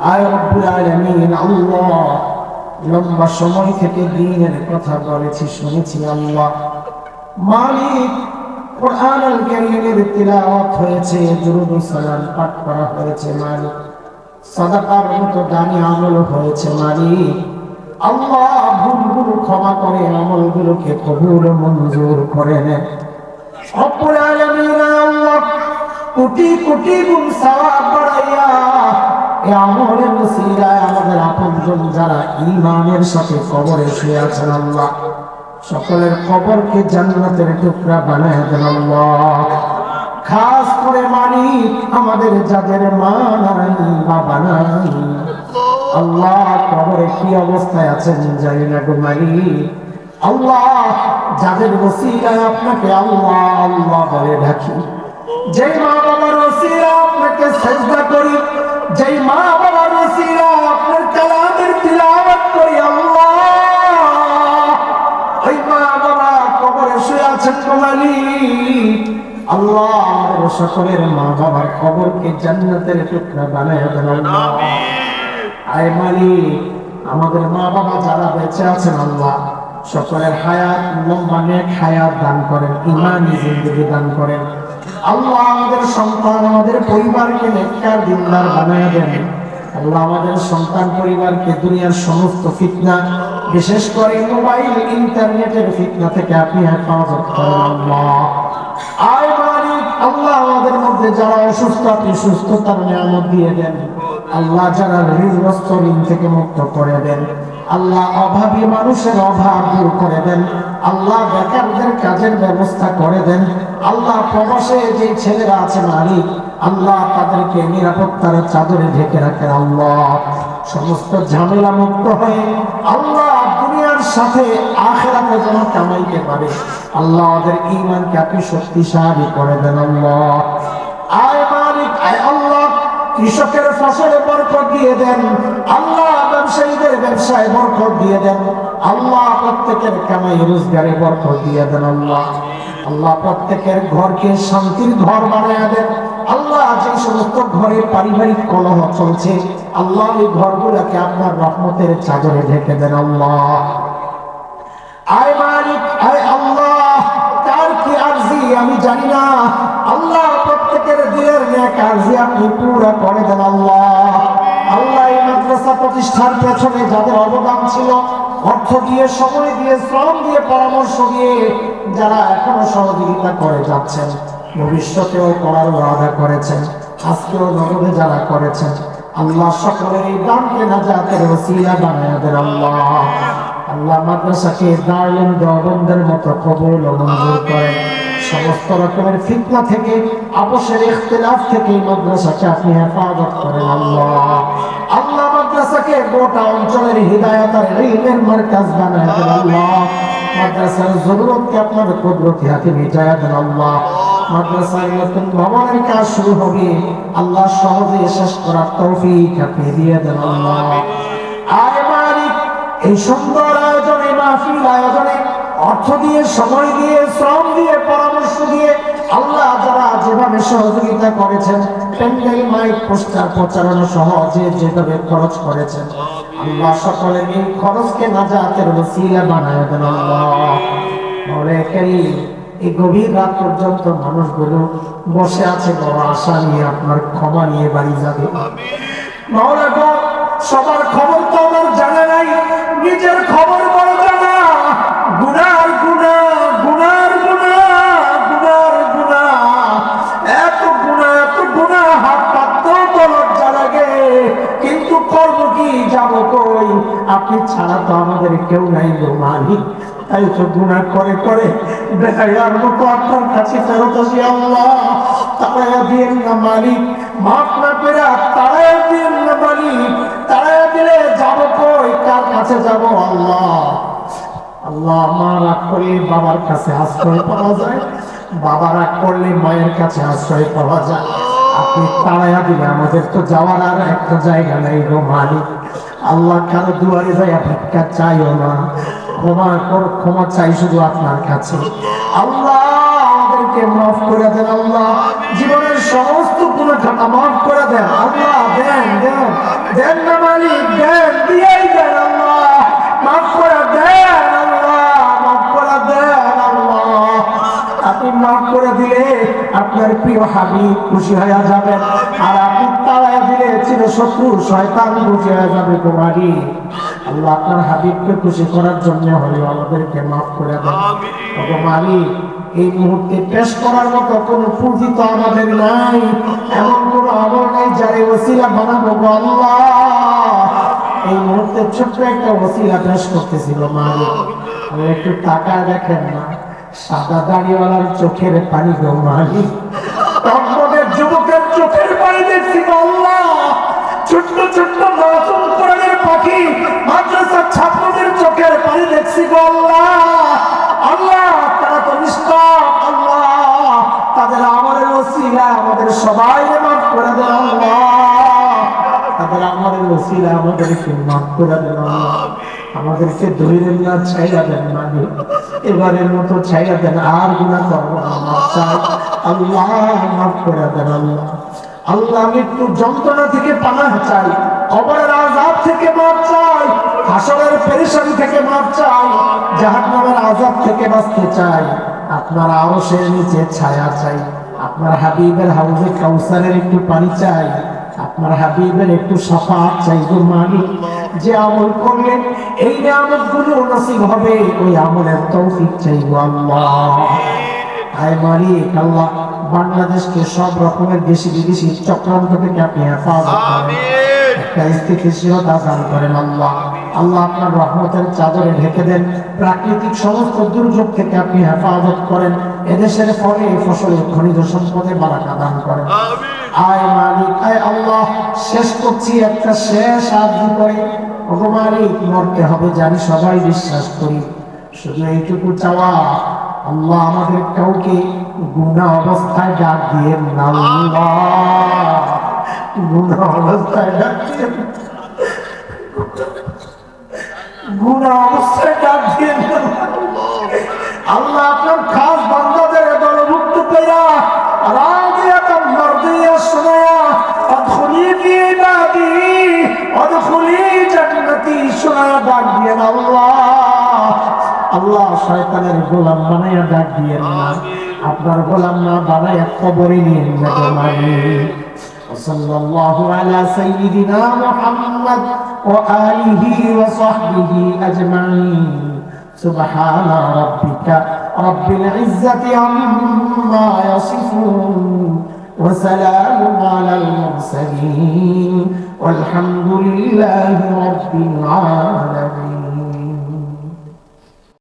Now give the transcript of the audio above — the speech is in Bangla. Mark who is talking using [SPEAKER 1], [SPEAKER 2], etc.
[SPEAKER 1] আয় আল্লাহ। লম্বা সময় থেকে দিনের কথা বলেছি, শুনেছি আল্লাহ। মালিক কোরআন হয়েছে পাঠ করা হয়েছে হয়েছে আল্লাহ ক্ষমা করে আমলগুলোকে করে আল্লাহ, কোটি কোটি গুণ সওয়াব বাড়াইয়া এই আমলের ওসিলায় আমাদের আপনজন যারা ঈমানের সাথে কবরে শুয়ে আছেন আল্লাহ, সকলের কবরকে জান্নাতের টুকরা বানায় আল্লাহ। খাস করে মালিক আমাদের যাদের মা নাই আল্লাহ কবরে কি অবস্থায় আছেন জানি না গো মালিক। আল্লাহ যাদের ওসিলায় আপনাকে আল্লাহ আল্লাহ বলে ডাকি। যেই মা বাবার ওসিলা আপনাকে সেজদা করি যেই মা বাবার ওসিলা আপনার কালামের তিলাওয়াত করি আল্লাহ। ওই মা বাবা কবরে শুয়ে আছেন আল্লাহ সকলের মা বাবার কবরকে জান্নাতের টুকরা বানায় দেন আল্লাহ। আয় মালিক আমাদের মা বাবা যারা বেঁচে আছেন আল্লাহ সকলের হায়াত লম্বা নেক হায়াত দান করেন ইমানি জিন্দগি দান করেন। আল্লাহ আমাদের সন্তান, আমাদের পরিবারকে নেককার দিনদার বানায় দেন। আল্লাহ আমাদের সন্তান, পরিবারকে দুনিয়ার সমস্ত ফিতনা, বিশেষ করে মোবাইল, ইন্টারনেটের ফিতনা থেকে আপনি হেফাজত করেন আল্লাহ। মালিক, আল্লাহ আমাদের মধ্যে যারা অসুস্থ, আপনি সুস্থতার নিয়ামত দিয়ে দেন। আল্লাহ যারা ঋণগ্রস্ত ঋণ থেকে মুক্ত করে দেন। আল্লাহ অভাবী মানুষের অভাব দূর করে দেন। আল্লাহ বেকারদের কাজের ব্যবস্থা করে দেন। আল্লাহ প্রবাসে যে ছেলেরা আছে মালিক আল্লাহ তাদেরকে নিরাপত্তার চাদরে ঢেকে রাখেন আল্লাহ। সমস্ত ঝামেলা মুক্ত হয়ে আল্লাহ দুনিয়ার সাথে আখেরাতে যেন কামাইতে পারে। আল্লাহ ওদের ইমানকে আপনি শক্তিশালী করে দেন আল্লাহ। আয় মালিক, আয় আল্লাহ, কৃষকের ফসলে বরকত দিয়ে দেন। আল্লাহ ব্যবসায়ীদের ব্যবসায় বরকত দিয়ে দেন। আল্লাহ প্রত্যেকের কামাই রোজগারে বরকত দিয়ে দেন আল্লাহ। আল্লাহ প্রত্যেকের ঘরকে শান্তির ঘর বানায় দেন। আল্লাহ যে সমস্ত ঘরে পারিবারিক কলহ চলছে, আল্লাহ এই ঘরগুলোকে আপনার রহমতের চাদরে ঢেকে দেন আল্লাহ। আয় মালিক, আয় আল্লাহ, কার কি আরজি আমি জানি না। আল্লাহ প্রত্যেকের দিলের নেক আরজি আপনি পুরো করে দেন আল্লাহ। মাদ্রাসা প্রতিষ্ঠার পেছনে যাদের অবদান ছিল, অর্থ দিয়ে, সময় দিয়ে, শ্রম দিয়ে পরামর্শ দিয়ে যারা এখনও সহযোগিতা করে যাচ্ছেন, ভবিষ্যতেও করার ওয়াদা করেছেন, আজকেও নগদে যারা করেছেন, আল্লাহ সকলের এই দানকে নাজাতের ওসিলা বানায় আল্লাহ। আল্লাহ মাদ্রাসাকে দারুণ দেওবন্দের মতো কবুল ও মঞ্জুর করেন। সমস্ত রকমের ফিতনা থেকে আপসের ইখতিলাফ থেকে মাদ্রাসাকে আপনি হেফাজত করেন আল্লাহ। মাদ্রাসাকে গোটা অঞ্চলের হৃদায়ত আর ইলমের মার্কাজ বানায় দেন আল্লাহ। মাদ্রাসার জরুরতকে আপনার কুদরতি হাতে মিটায় দেন আল্লাহ। মাদ্রাসার নতুন ভবনের কাজ শুরু হবে। আল্লাহ সহজে শেষ করার তৌফিক আপনি দিয়ে দেন আল্লাহ। আয় মালিক, এই সুন্দর আয়োজনে, মাহফিল আয়োজনে অর্থ দিয়ে, সময় দিয়ে, শ্রম দিয়ে পরামর্শ দিয়ে আল্লাহ যারা যেভাবে সহযোগিতা করেছেন। প্যান্ডেল মাইক পোস্টার প্রচারণা সহ যে যেভাবে খরচ করেছেন। আল্লাহ সকলের এই খরচকে নাজাতের ওসিলা বানায় দেন আল্লাহ। এই গভীর রাত পর্যন্ত মানুষগুলো বসে আছে বড় আশা নিয়ে আপনার ক্ষমা নিয়ে বাড়ি যাবে। সবার খবর আপনি ছাড়া তো আমাদের কেউ নাই গো মালিক। তাই তো গুণা করে করে মতো আপনার কাছে ফেরত আসি আল্লাহ। দিয়েন না মাফ না দিয়েন না তাড়াইয়া দিলে কই? কার কাছে যাব আল্লাহ? আল্লাহ মা রাগ করলে বাবার কাছে আশ্রয় পাওয়া যায় বাবা রাগ করলে মায়ের কাছে আশ্রয় পাওয়া যায়। আপনি তাড়াইয়া দিলে আমাদের তো যাওয়ার আর একটা জায়গা নেই গো মালিক। আল্লাহ কারও দুয়ারে যায় ভিক্ষা চাইও না? ক্ষমা ক্ষমা চাই শুধু আপনার কাছে। আল্লাহ আমাদেরকে মাফ করে দেন, আল্লাহ জীবনের সমস্ত মাফ করে দেন। আল্লাহ দেন দেন দেন না মালিক, দেন, দিয়েই দেন, আল্লাহ। মাফ করে দেন, আল্লাহ, মাফ করে দেন, আল্লাহ। আপনি মাফ করে দিলে আপনার প্রিয় হাবিব খুশি হয়ে যাবেন। আর তাড়ায় চির শত্রু শয়তান হয়ে যাবে কুমারী আল্লাহ আপনার হাবিবকে খুশি করার জন্য হলেও আমাদেরকে মাফ করে দেন। এই মুহূর্তে পেশ করার মতো কোনো পুঁজি তো আমাদের নাই। এমন কোন আমল নেই যারে ওসিলা বানাবো আল্লাহ। এই মুহূর্তে ছোট্ট একটা ওসিলা পেশ করতেছিল মালিক একটু টাকা দেখেন না সাদা দাড়িওয়ালার চোখের পানি গো মালিক টকবগের যুবকের চোখের পানি দেখছি গো আল্লাহ ছোট্ট মাসুম কোরআনের পাখি, মাদ্রাসার ছাত্রদের চোখের পানি দেখছি গো আল্লাহ। আল্লাহ, তারা তো আল্লাহ। তাদের আমলের ওসিলা আমাদের সবাই মাফ করে দেন আল্লাহ। তাদের আমাদের ওসিলা আমাদেরকে মাফ করে দেন আল্লাহ। আমাদেরকে ধৈর্য না ছাইয়া দেন মানে। এবারের মতো ছাইয়া দেন আর গুণা করব চাই। আল্লাহ, মাফ করে দেন আল্লাহ। আল্লাহ মৃত্যু যন্ত্রণা থেকে পানাহ চাই, কবরের আজাব থেকে মাপ চাই, হাসরের পেরেশানি থেকে মাপ চাই, জাহান্নামের আজাব থেকে বাঁচতে চাই। আপনার আরশের নিচে ছায়া চাই, আপনার হাবিবের হাউজে কাউসারের একটু পানি চাই, আপনার হাবিবের একটু সাফাত চাই গো মালিক। যে আমল করলেন এই আমলগুলো নসিব হবে, ওই আমলের তৌফিক চাই গো আল্লাহ। আয় মালিক, আল্লাহ বাংলাদেশকে সব রকমের দেশি বিদেশি চক্রান্ত থেকে আপনি হেফাজত করেন। একটা স্থিতিশীলতা দান করেন আল্লাহ। আল্লাহ আপনার রহমতের চাদরে ঢেকে দেন। প্রাকৃতিক সমস্ত দুর্যোগ থেকে আপনি হেফাজত করেন। এদেশের ফলে ফসলে খনিজ সম্পদে বারাকা দান করেন। আয় মালিক আয় আল্লাহ শেষ করছি একটা শেষ আদি করে ওগো মালিক মরতে হবে জানি সবাই বিশ্বাস করি। শুধু এইটুকু চাওয়া আল্লাহ আমাদের কাউকে গুণা অবস্থায় ডাক দিয়ে না গুণা অবস্থায় ডাক দিয়ে, গুণা অবস্থায় ডাক দিয়ে, আল্লাহ আপনার খাস বান্দাদের দলভুক্ত পেয়া আল্লাহ আল্লাহ শয়তানের গোলাম বানাইয়া ডাক দিয়ে না আপনার গোলাম না বানাইয়া কবরে নিয়ে যাবে মালিক وصلى الله على سيدنا محمد وآله وصحبه أجمعين سبحان ربك رب العزة عما يصفون وسلام على المرسلين والحمد لله رب العالمين